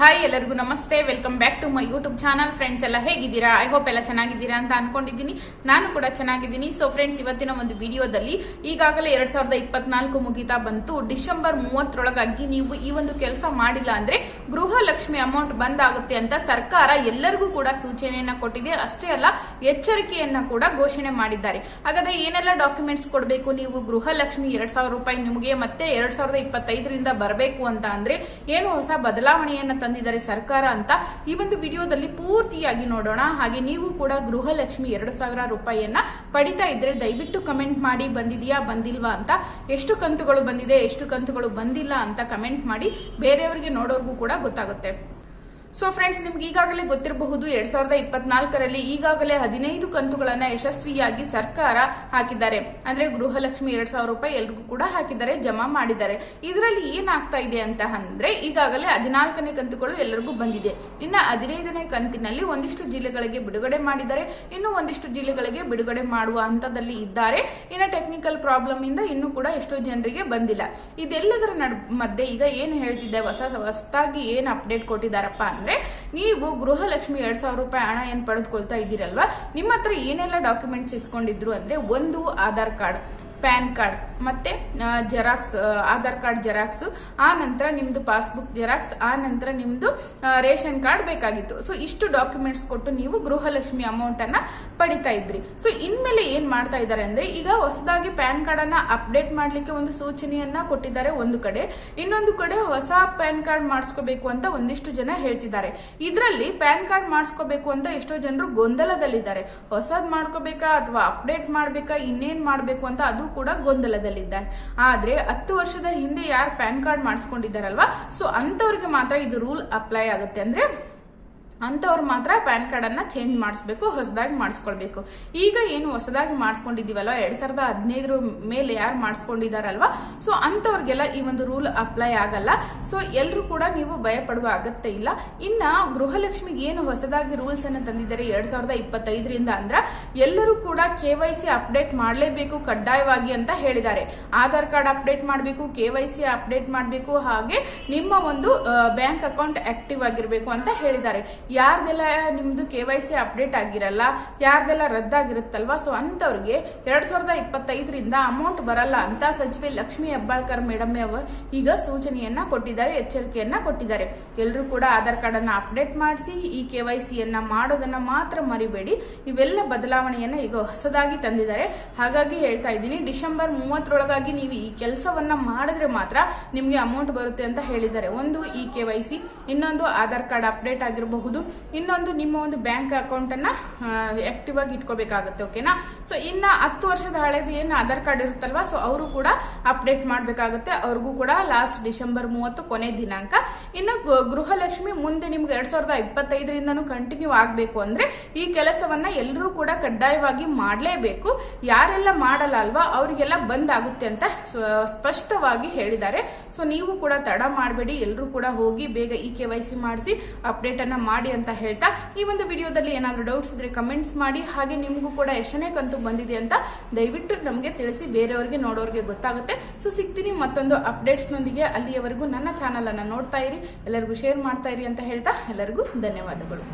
Hi ಎಲ್ಲರಿಗೂ ನಮಸ್ತೆ. Welcome back to my YouTube channel friends ಎಲ್ಲ ಹೇಗಿದ್ದೀರಾ? ಐ ಹೋಪ್ ಎಲ್ಲ ಚೆನ್ನಾಗಿದ್ದೀರಾ ಅಂತ ಅನ್ಕೊಂಡಿದ್ದೀನಿ. ನಾನು ಕೂಡ ಚೆನ್ನಾಗಿದ್ದೀನಿ. ಸೊ ಫ್ರೆಂಡ್ಸ್ ಇವತ್ತಿನ ಒಂದು ವಿಡಿಯೋದಲ್ಲಿ ಈಗಾಗಲೇ ಎರಡ್ ಸಾವಿರದ ಇಪ್ಪತ್ನಾಲ್ಕು ಮುಗಿತಾ ಬಂತು. ಡಿಸೆಂಬರ್ ಮೂವತ್ತರೊಳಗಾಗಿ ನೀವು ಈ ಒಂದು ಕೆಲಸ ಮಾಡಿಲ್ಲ ಅಂದ್ರೆ ಗೃಹಲಕ್ಷ್ಮಿ ಅಮೌಂಟ್ ಬಂದ್ ಆಗುತ್ತೆ ಅಂತ ಸರ್ಕಾರ ಎಲ್ಲರಿಗೂ ಕೂಡ ಸೂಚನೆಯನ್ನ ಕೊಟ್ಟಿದೆ. ಅಷ್ಟೇ ಅಲ್ಲ, ಎಚ್ಚರಿಕೆಯನ್ನ ಕೂಡ ಘೋಷಣೆ ಮಾಡಿದ್ದಾರೆ. ಹಾಗಾದ್ರೆ ಏನೆಲ್ಲ ಡಾಕ್ಯುಮೆಂಟ್ಸ್ ಕೊಡಬೇಕು ನೀವು? ಗೃಹಲಕ್ಷ್ಮಿ ಎರಡ್ ಸಾವಿರ ರೂಪಾಯಿ ನಿಮಗೆ ಮತ್ತೆ ಎರಡ್ ಸಾವಿರದ ಇಪ್ಪತ್ತೈದರಿಂದ ಬರಬೇಕು ಅಂತ ಅಂದ್ರೆ ಏನು ಹೊಸ ಬದಲಾವಣೆಯನ್ನ ತಂದಿದ್ದಾರೆ ಸರ್ಕಾರ ಅಂತ ಈ ಒಂದು ವಿಡಿಯೋದಲ್ಲಿ ಪೂರ್ತಿಯಾಗಿ ನೋಡೋಣ. ಹಾಗೆ ನೀವು ಕೂಡ ಗೃಹಲಕ್ಷ್ಮಿ ಎರಡು ಸಾವಿರ ರೂಪಾಯಿಯನ್ನ ಪಡಿತಾ ಇದ್ರೆ ದಯವಿಟ್ಟು ಕಮೆಂಟ್ ಮಾಡಿ, ಬಂದಿದೆಯಾ, ಬಂದಿಲ್ವಾ ಅಂತ. ಎಷ್ಟು ಕಂತುಗಳು ಬಂದಿದೆ, ಎಷ್ಟು ಕಂತುಗಳು ಬಂದಿಲ್ಲ ಅಂತ ಕಮೆಂಟ್ ಮಾಡಿ. ಬೇರೆಯವರಿಗೆ ನೋಡೋರ್ಗೂ ಕೂಡ ಗೊತ್ತಾಗುತ್ತೆ. ಸೊ ಫ್ರೆಂಡ್ಸ್ ನಿಮ್ಗೆ ಈಗಾಗಲೇ ಗೊತ್ತಿರಬಹುದು, ಎರಡ್ ಸಾವಿರದ ಇಪ್ಪತ್ನಾಲ್ಕರಲ್ಲಿ ಈಗಾಗಲೇ ಹದಿನೈದು ಕಂತುಗಳನ್ನ ಯಶಸ್ವಿಯಾಗಿ ಸರ್ಕಾರ ಹಾಕಿದ್ದಾರೆ. ಅಂದ್ರೆ ಗೃಹಲಕ್ಷ್ಮಿ ಎರಡ್ ಸಾವಿರ ರೂಪಾಯಿ ಎಲ್ರಿಗೂ ಕೂಡ ಹಾಕಿದ್ದಾರೆ, ಜಮಾ ಮಾಡಿದ್ದಾರೆ. ಇದರಲ್ಲಿ ಏನಾಗ್ತಾ ಇದೆ ಅಂತ ಅಂದ್ರೆ, ಈಗಾಗಲೇ ಹದಿನಾಲ್ಕನೇ ಕಂತುಗಳು ಎಲ್ಲರಿಗೂ ಬಂದಿದೆ. ಇನ್ನ ಹದಿನೈದನೇ ಕಂತಿನಲ್ಲಿ ಒಂದಿಷ್ಟು ಜಿಲ್ಲೆಗಳಿಗೆ ಬಿಡುಗಡೆ ಮಾಡಿದ್ದಾರೆ. ಇನ್ನು ಒಂದಿಷ್ಟು ಜಿಲ್ಲೆಗಳಿಗೆ ಬಿಡುಗಡೆ ಮಾಡುವ ಹಂತದಲ್ಲಿ ಇದ್ದಾರೆ. ಇನ್ನು ಟೆಕ್ನಿಕಲ್ ಪ್ರಾಬ್ಲಮ್ ಇಂದ ಇನ್ನೂ ಕೂಡ ಎಷ್ಟೋ ಜನರಿಗೆ ಬಂದಿಲ್ಲ. ಇದೆಲ್ಲದರ ನಡ್, ಮಧ್ಯೆ ಈಗ ಏನು ಹೇಳ್ತಿದ್ದೆ ಹೊಸ, ಹೊಸದಾಗಿ ಏನು ಅಪ್ಡೇಟ್ ಕೊಟ್ಟಿದ್ದಾರಪ್ಪ ಅಂದ್ರೆ ನೀವು ಗೃಹಲಕ್ಷ್ಮಿ ಎರಡ್ ಸಾವಿರ ರೂಪಾಯಿ ಹಣ ಏನ್ ಪಡೆದುಕೊಳ್ತಾ ಇದ್ದೀರಲ್ವಾ? ನಿಮ್ಮ ಹತ್ರ ಏನೆಲ್ಲ ಡಾಕ್ಯುಮೆಂಟ್ಸ್ ಇಸ್ಕೊಂಡಿದ್ರು ಅಂದ್ರೆ ಒಂದು ಆಧಾರ್ ಕಾರ್ಡ್, ಪ್ಯಾನ್ ಕಾರ್ಡ್ ಮತ್ತೆ ಜೆರಾಕ್ಸ್ ಆಧಾರ್ ಕಾರ್ಡ್ ಜೆರಾಕ್ಸ್ ಆ ನಂತರ ನಿಮ್ದು ಪಾಸ್ಬುಕ್ ಜೆರಾಕ್ಸ್ ಆ ನಂತರ ನಿಮ್ದು ರೇಷನ್ ಕಾರ್ಡ್ ಬೇಕಾಗಿತ್ತು. ಸೊ ಇಷ್ಟು ಡಾಕ್ಯುಮೆಂಟ್ಸ್ ಕೊಟ್ಟು ನೀವು ಗೃಹಲಕ್ಷ್ಮಿ ಅಮೌಂಟ್ ಅನ್ನ ಪಡಿತಾ ಇದ್ರಿ. ಸೊ ಇನ್ಮೇಲೆ ಏನ್ ಮಾಡ್ತಾ ಇದ್ದಾರೆ ಅಂದ್ರೆ, ಈಗ ಹೊಸದಾಗಿ ಪ್ಯಾನ್ ಕಾರ್ಡ್ ಅನ್ನ ಅಪ್ಡೇಟ್ ಮಾಡ್ಲಿಕ್ಕೆ ಒಂದು ಸೂಚನೆಯನ್ನ ಕೊಟ್ಟಿದ್ದಾರೆ ಒಂದು ಕಡೆ. ಇನ್ನೊಂದು ಕಡೆ ಹೊಸ ಪ್ಯಾನ್ ಕಾರ್ಡ್ ಮಾಡಿಸ್ಕೋಬೇಕು ಅಂತ ಒಂದಿಷ್ಟು ಜನ ಹೇಳ್ತಿದ್ದಾರೆ. ಇದರಲ್ಲಿ ಪ್ಯಾನ್ ಕಾರ್ಡ್ ಮಾಡಿಸ್ಕೋಬೇಕು ಅಂತ ಎಷ್ಟೋ ಜನರು ಗೊಂದಲದಲ್ಲಿದ್ದಾರೆ. ಹೊಸದ್ ಮಾಡ್ಕೋಬೇಕಾ ಅಥವಾ ಅಪ್ಡೇಟ್ ಮಾಡ್ಬೇಕಾ, ಇನ್ನೇನ್ ಮಾಡ್ಬೇಕು ಅಂತ ಅದು ಕೂಡ ಗೊಂದಲದಲ್ಲಿದ್ದಾರೆ ಆದ್ರೆ ಹತ್ತು ವರ್ಷದ ಹಿಂದೆ ಯಾರು ಪ್ಯಾನ್ ಕಾರ್ಡ್ ಮಾಡಿಸ್ಕೊಂಡಿದ್ದಾರಲ್ವಾ? ಸೊ ಅಂತವ್ರಿಗೆ ಮಾತ್ರ ಇದು ರೂಲ್ ಅಪ್ಲೈ ಆಗುತ್ತೆ. ಅಂದ್ರೆ ಅಂಥವ್ರು ಮಾತ್ರ ಪ್ಯಾನ್ ಕಾರ್ಡನ್ನು ಚೇಂಜ್ ಮಾಡಿಸ್ಬೇಕು, ಹೊಸದಾಗಿ ಮಾಡಿಸ್ಕೊಳ್ಬೇಕು. ಈಗ ಏನು ಹೊಸದಾಗಿ ಮಾಡಿಸ್ಕೊಂಡಿದ್ದೀವಲ್ಲ ಎರಡು ಸಾವಿರದ ಹದಿನೈದರ ಮೇಲೆ ಯಾರು ಮಾಡಿಸ್ಕೊಂಡಿದ್ದಾರಲ್ವ ಸೊ ಅಂಥವ್ರಿಗೆಲ್ಲ ಈ ಒಂದು ರೂಲ್ ಅಪ್ಲೈ ಆಗಲ್ಲ. ಸೊ ಎಲ್ಲರೂ ಕೂಡ ನೀವು ಭಯಪಡುವ ಅಗತ್ಯ ಇಲ್ಲ. ಇನ್ನು ಗೃಹಲಕ್ಷ್ಮಿಗೆ ಏನು ಹೊಸದಾಗಿ ರೂಲ್ಸನ್ನು ತಂದಿದ್ದಾರೆ ಎರಡು ಸಾವಿರದ ಇಪ್ಪತ್ತೈದರಿಂದ ಅಂದ್ರೆ, ಎಲ್ಲರೂ ಕೂಡ ಕೆ ವೈ ಸಿ ಅಪ್ಡೇಟ್ ಮಾಡಲೇಬೇಕು ಕಡ್ಡಾಯವಾಗಿ ಅಂತ ಹೇಳಿದ್ದಾರೆ. ಆಧಾರ್ ಕಾರ್ಡ್ ಅಪ್ಡೇಟ್ ಮಾಡಬೇಕು, ಕೆ ವೈ ಸಿ ಅಪ್ಡೇಟ್ ಮಾಡಬೇಕು, ಹಾಗೆ ನಿಮ್ಮ ಒಂದು ಬ್ಯಾಂಕ್ ಅಕೌಂಟ್ ಆಕ್ಟಿವ್ ಆಗಿರಬೇಕು ಅಂತ ಹೇಳಿದ್ದಾರೆ. ಯಾರ್ದೆಲ್ಲ ನಿಮ್ದು ಕೆ ವೈ ಸಿ ಅಪ್ಡೇಟ್ ಆಗಿರಲ್ಲ, ಯಾರ್ದೆಲ್ಲ ರದ್ದಾಗಿರುತ್ತಲ್ವಾ? ಸೊ ಅಂತವ್ರಿಗೆ ಎರಡ್ ಸಾವಿರದ ಇಪ್ಪತ್ತೈದರಿಂದ ಅಮೌಂಟ್ ಬರಲ್ಲ ಅಂತ ಸಚಿವೆ ಲಕ್ಷ್ಮಿ ಹೆಬ್ಬಾಳ್ಕರ್ ಮೇಡಮ್ ಅವರು ಈಗ ಸೂಚನೆಯನ್ನ ಕೊಟ್ಟಿದ್ದಾರೆ, ಎಚ್ಚರಿಕೆಯನ್ನ ಕೊಟ್ಟಿದ್ದಾರೆ. ಎಲ್ಲರೂ ಕೂಡ ಆಧಾರ್ ಕಾರ್ಡ್ ಅನ್ನ ಅಪ್ಡೇಟ್ ಮಾಡಿಸಿ, ಈ ಕೆ ವೈ ಸಿಯನ್ನು ಮಾಡೋದನ್ನ ಮಾತ್ರ ಮರಿಬೇಡಿ. ಇವೆಲ್ಲ ಬದಲಾವಣೆಯನ್ನ ಈಗ ಹೊಸದಾಗಿ ತಂದಿದ್ದಾರೆ. ಹಾಗಾಗಿ ಹೇಳ್ತಾ ಇದ್ದೀನಿ, ಡಿಸೆಂಬರ್ ಮೂವತ್ತರೊಳಗಾಗಿ ನೀವು ಈ ಕೆಲಸವನ್ನ ಮಾಡಿದ್ರೆ ಮಾತ್ರ ನಿಮಗೆ ಅಮೌಂಟ್ ಬರುತ್ತೆ ಅಂತ ಹೇಳಿದ್ದಾರೆ. ಒಂದು, ಈ ಕೆ ವೈ ಸಿ, ಇನ್ನೊಂದು, ಆಧಾರ್ ಕಾರ್ಡ್ ಅಪ್ಡೇಟ್ ಆಗಿರಬಹುದು. ಇನ್ನೊಂದು ನಿಮ್ಮ ಒಂದು ಬ್ಯಾಂಕ್ ಅಕೌಂಟ್ ಅನ್ನ ಆಕ್ಟಿವ್ ಆಗಿ ಇಟ್ಕೋಬೇಕಾಗುತ್ತೆ ಓಕೆನಾ ಸೊ ಇನ್ನ ಹತ್ತು ವರ್ಷದ ಹಳೇದು ಏನು ಆಧಾರ್ ಕಾರ್ಡ್ ಇರುತ್ತಲ್ವಾ ಸೊ ಅವರು ಕೂಡ ಅಪ್ಡೇಟ್ ಮಾಡಬೇಕಾಗುತ್ತೆ. ಅವ್ರಿಗೂ ಕೂಡ ಲಾಸ್ಟ್ ಡಿಸೆಂಬರ್ ಮೂವತ್ತು ಕೊನೆ ದಿನಾಂಕ. ಇನ್ನು ಗೃಹಲಕ್ಷ್ಮಿ ಮುಂದೆ ನಿಮ್ಗೆ ಎರಡ್ ಸಾವಿರದ ಇಪ್ಪತ್ತೈದರಿಂದನೂ ಕಂಟಿನ್ಯೂ ಆಗಬೇಕು ಅಂದ್ರೆ ಈ ಕೆಲಸವನ್ನ ಎಲ್ಲರೂ ಕೂಡ ಕಡ್ಡಾಯವಾಗಿ ಮಾಡಲೇಬೇಕು. ಯಾರೆಲ್ಲ ಮಾಡಲ್ಲ ಅಲ್ವಾ, ಅವರಿಗೆಲ್ಲ ಬಂದ್ ಆಗುತ್ತೆ ಅಂತ ಸ್ಪಷ್ಟವಾಗಿ ಹೇಳಿದ್ದಾರೆ. ಸೊ ನೀವು ಕೂಡ ತಡ ಮಾಡಬೇಡಿ ಎಲ್ಲರೂ ಕೂಡ ಹೋಗಿ ಬೇಗ ಈ ಕೆ ವೈ ಸಿ ಮಾಡಿಸಿ ಅಪ್ಡೇಟ್ ಅನ್ನ ಮಾಡಿ ಅಂತ ಹೇಳ್ತಾ ಈ ಒಂದು ವಿಡಿಯೋದಲ್ಲಿ ಏನಾದರೂ ಡೌಟ್ಸ್ ಇದ್ರೆ ಕಮೆಂಟ್ಸ್ ಮಾಡಿ, ಹಾಗೆ ನಿಮಗೂ ಕೂಡ ಎಷ್ಟನೇ ಕಂತು ಬಂದಿದೆ ಅಂತ ದಯವಿಟ್ಟು ನಮಗೆ ತಿಳಿಸಿ, ಬೇರೆಯವರಿಗೆ ನೋಡೋರಿಗೆ ಗೊತ್ತಾಗುತ್ತೆ. ಸೊ ಸಿಗ್ತೀನಿ ಮತ್ತೊಂದು ಅಪ್ಡೇಟ್ಸ್ನೊಂದಿಗೆ ಅಲ್ಲಿಯವರೆಗೂ ನನ್ನ ಚಾನಲನ್ನು ನೋಡ್ತಾ ಇರಿ, ಎಲ್ಲರಿಗೂ ಶೇರ್ ಮಾಡ್ತಾ ಇರಿ ಅಂತ ಹೇಳ್ತಾ ಎಲ್ಲರಿಗೂ ಧನ್ಯವಾದಗಳು.